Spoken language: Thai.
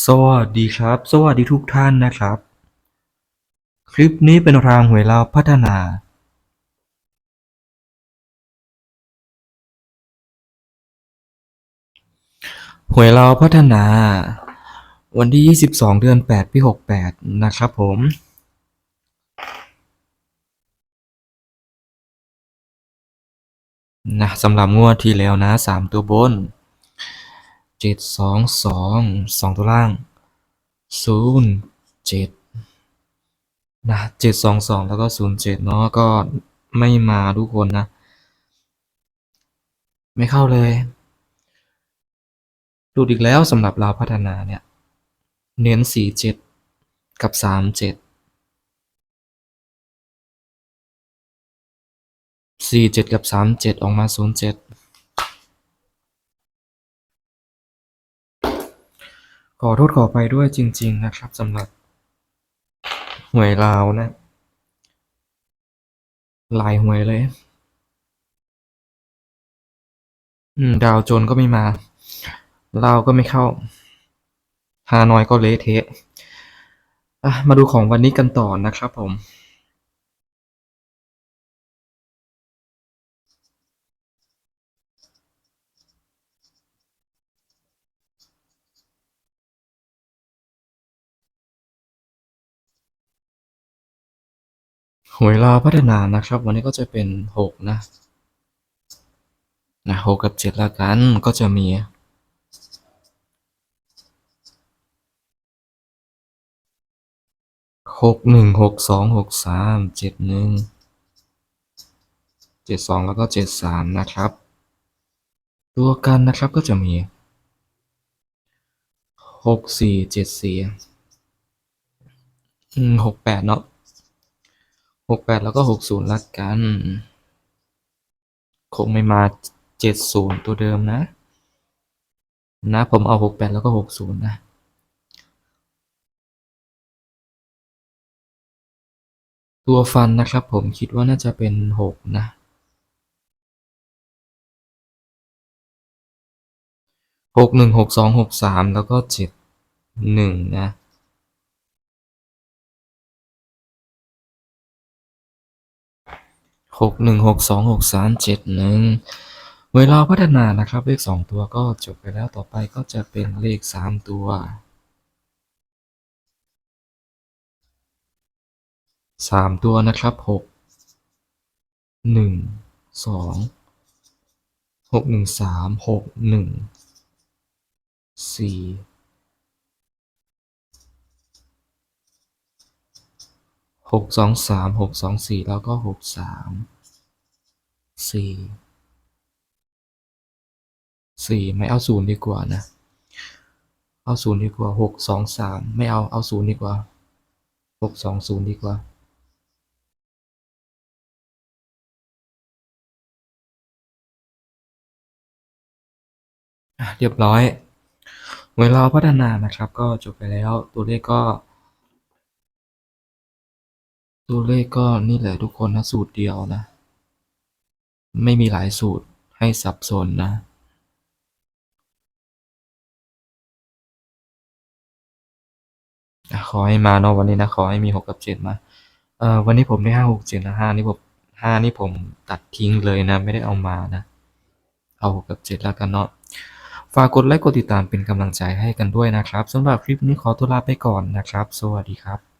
สวัสดีครับ สวัสดีทุกท่านนะครับ คลิปนี้เป็นรางหวยลาวพัฒนา หวยลาวพัฒนา วันที่ 22 เดือน 8 ปี 68 นะครับผมนะสำหรับงวดที่แล้วนะ 3 ตัวบน เจ็ดสองสองสองตัวล่างศูนย์เจ็ดนะเจ็ดสองสองแล้วก็ศูนย์เจ็ดเนาะก็ไม่มาทุกคนนะ ไม่เข้าเลยดูอีกแล้วสำหรับเราพัฒนาเนี่ย เน้นสี่เจ็ดกับสามเจ็ดสี่เจ็ดกับสามเจ็ดออกมาศูนย์เจ็ด ขอโทษขอไปด้วยจริง ๆ นะครับสำหรับหวยลาวนะหลายหวยเลย อืม ดาวโจนก็ไม่มาลาวก็ไม่เข้า ฮานอยก็เละเทะอะมาดูของวันนี้กันต่อนะครับผม หวยลาพัฒนานะครับ วันนี้ก็จะเป็นหกนะนะหกกับเจ็ดละกันก็จะมีหกหนึ่งหกสองหกสามเจ็ดหนึ่งเจ็ดสองแล้วก็เจ็ดสามนะครับ ตัวกันนะครับก็จะมีหกสี่เจ็ดสี่หกแปดเนาะ หกแปดแล้วก็หกศูนย์ละกัน คงไม่มาเจ็ดศูนย์ตัวเดิมนะ นะ ผมเอาหกแปดแล้วก็หกศูนย์นะตัวฟันนะครับผมคิดว่าน่าจะเป็นหกนะ หกหนึ่งหกสองหกสามแล้วก็เจ็ดหนึ่งนะ กหนึ่งหกสองหกสามเจ็ดหนึ่งเวลาพัฒนานะครับ เลขสองตัวก็จบไปแล้วต่อไปก็จะเป็นเลขสามตัวสามตัวนะครับหกหนึ่งสองหกหนึ่งสามหกหนึ่งสี่หกสองสามหกสองสี่แล้วก็หกสาม สี่สี่ไม่เอาศูนย์ดีกว่านะ เอาศูนย์ดีกว่าหกสองสามไม่เอาเอาศูนย์ดีกว่าหกสองศูนย์ดีกว่าเรียบร้อย เวลาพัฒนานะครับ ก็จบไปแล้วตัวเลขก็ ตัวเลขก็นี่แหละทุกคนนะสูตรเดียวนะ ไม่มีหลายสูตรให้สับสนนะขอให้มาเนาะวันนี้นะขอให้มีหกกับเจ็ดมาเอ่อวันนี้ผมได้ห้าหกเจ็ดนะห้านี่ผมห้านี่ผมตัดทิ้งเลยนะ ไม่ได้เอามานะ เอาหกกับเจ็ดแล้วกันเนาะฝากกดไลค์กดติดตามเป็นกำลังใจให้กันด้วยนะครับสำหรับคลิปนี้ขอตัวลาไปก่อนนะครับ สวัสดีครับ